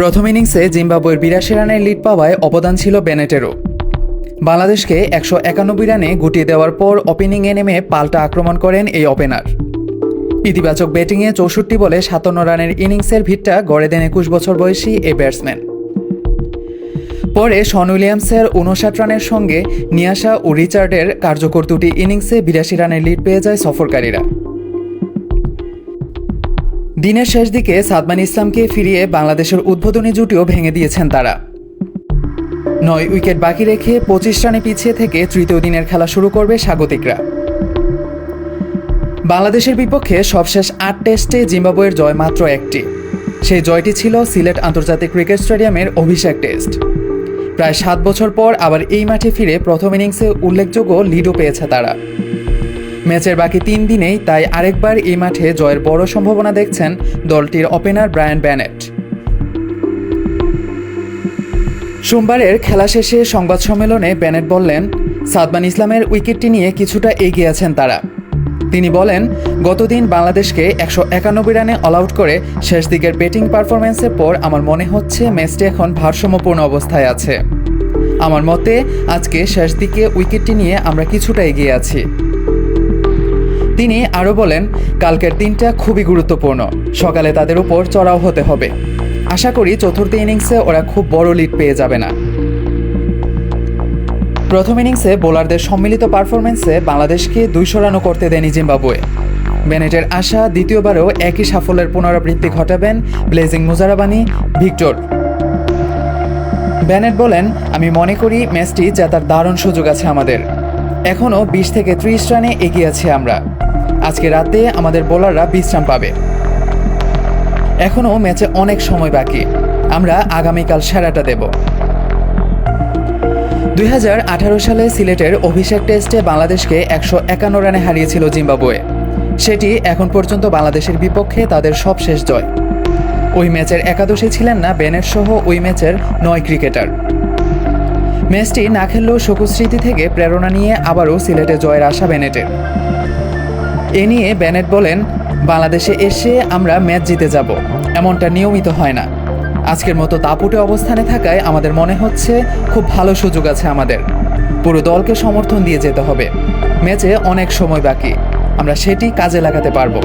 প্রথম ইনিংসে জিম্বাবুয়ের বিরাশি রানের লিড পাওয়ায় অবদান ছিল বেনেটেরও। বাংলাদেশকে একশো একানব্বই রানে গুটিয়ে দেওয়ার পর ওপেনিংয়ে নেমে পাল্টা আক্রমণ করেন এই ওপেনার। ইতিবাচক ব্যাটিংয়ে চৌষট্টি বলে সাতান্ন রানের ইনিংসের ভিটটা গড়ে দেন একুশ বছর বয়সী এই ব্যাটসম্যান। পরে শন উইলিয়ামসের উনষাট রানের সঙ্গে নিয়াশা ও রিচার্ডের কার্যকর দুটি ইনিংসে বিরাশি রানের লিড পেয়ে যায় সফরকারীরা। দিনের শেষ দিকে সাদমান ইসলামকে ফিরিয়ে বাংলাদেশের উদ্বোধনী জুটিও ভেঙে দিয়েছেন তারা। নয় উইকেট বাকি রেখে পঁচিশ রানে পিছিয়ে থেকে তৃতীয় দিনের খেলা শুরু করবে স্বাগতিকরা। বাংলাদেশের বিপক্ষে সবশেষ আট টেস্টে জিম্বাবুয়ের জয় মাত্র একটি। সেই জয়টি ছিল সিলেট আন্তর্জাতিক ক্রিকেট স্টেডিয়ামের অভিষেক টেস্ট। প্রায় সাত বছর পর আবার এই মাঠে ফিরে প্রথম ইনিংসে উল্লেখযোগ্য লিডও পেয়েছে তারা। ম্যাচের বাকি তিন দিনেই তাই আরেকবার এই মাঠে জয়ের বড় সম্ভাবনা দেখছেন দলটির ওপেনার ব্রায়ান ব্যানেট। সোমবারের খেলা শেষে সংবাদ সম্মেলনে ব্যানেট বললেন, সাদমান ইসলামের উইকেটটি নিয়ে কিছুটা এগিয়ে আছেন তারা। তিনি বলেন, গতদিন বাংলাদেশকে একশো একানব্বই রানে অল আউট করে শেষ দিকের ব্যাটিং পারফরম্যান্সের পর আমার মনে হচ্ছে ম্যাচটি এখন ভারসাম্যপূর্ণ অবস্থায় আছে। আমার মতে, আজকে শেষ দিকে উইকেটটি নিয়ে আমরা কিছুটা এগিয়ে আছি। তিনি আরও বলেন, কালকের দিনটা খুবই গুরুত্বপূর্ণ। সকালে তাদের উপর চড়াও হতে হবে। আশা করি চতুর্থ ইনিংসে ওরা খুব বড় লিড পেয়ে যাবে না। প্রথম ইনিংসে বোলারদের সম্মিলিত পারফরমেন্সে বাংলাদেশকে দুইশো রানও করতে দেয়নি জিম্বাবুয়ে। বেনেটের আশা দ্বিতীয়বারও একই সাফল্যের পুনরাবৃত্তি ঘটাবেন ব্লেজিং মুজারাবানি ভিক্টর। ব্যানেট বলেন, আমি মনে করি ম্যাচটি জেতার দারুণ সুযোগ আছে আমাদের। এখনও বিশ থেকে ত্রিশ রানে এগিয়ে আছি আমরা। আজকে রাতে আমাদের বোলাররা বিশ্রাম পাবে। এখনও ম্যাচে অনেক সময় বাকি। আমরা আগামীকাল সেরাটা দেব। দুই হাজার আঠারো সালে সিলেটের অভিষেক টেস্টে বাংলাদেশকে একশো একান্ন রানে হারিয়েছিল জিম্বাবুয়ে। সেটি এখন পর্যন্ত বাংলাদেশের বিপক্ষে তাদের সবশেষ জয়। ওই ম্যাচের একাদশে ছিলেন না বেনেট সহ ওই ম্যাচের নয় ক্রিকেটার। ম্যাচটি না খেললেও শোকস্মৃতি থেকে প্রেরণা নিয়ে আবারও সিলেটে জয়ের আশা বেনেটের। এ নিয়ে ব্যানেট বলেন, বাংলাদেশে এসে আমরা ম্যাচ জিতে যাব। এমনটা নিয়মিত হয় না। আজকের মতো তাপুটে অবস্থানে থাকায় আমাদের মনে হচ্ছে খুব ভালো সুযোগ আছে আমাদের। পুরো দলকে সমর্থন দিয়ে যেতে হবে। ম্যাচে অনেক সময় বাকি। আমরা সেটি কাজে লাগাতে পারব।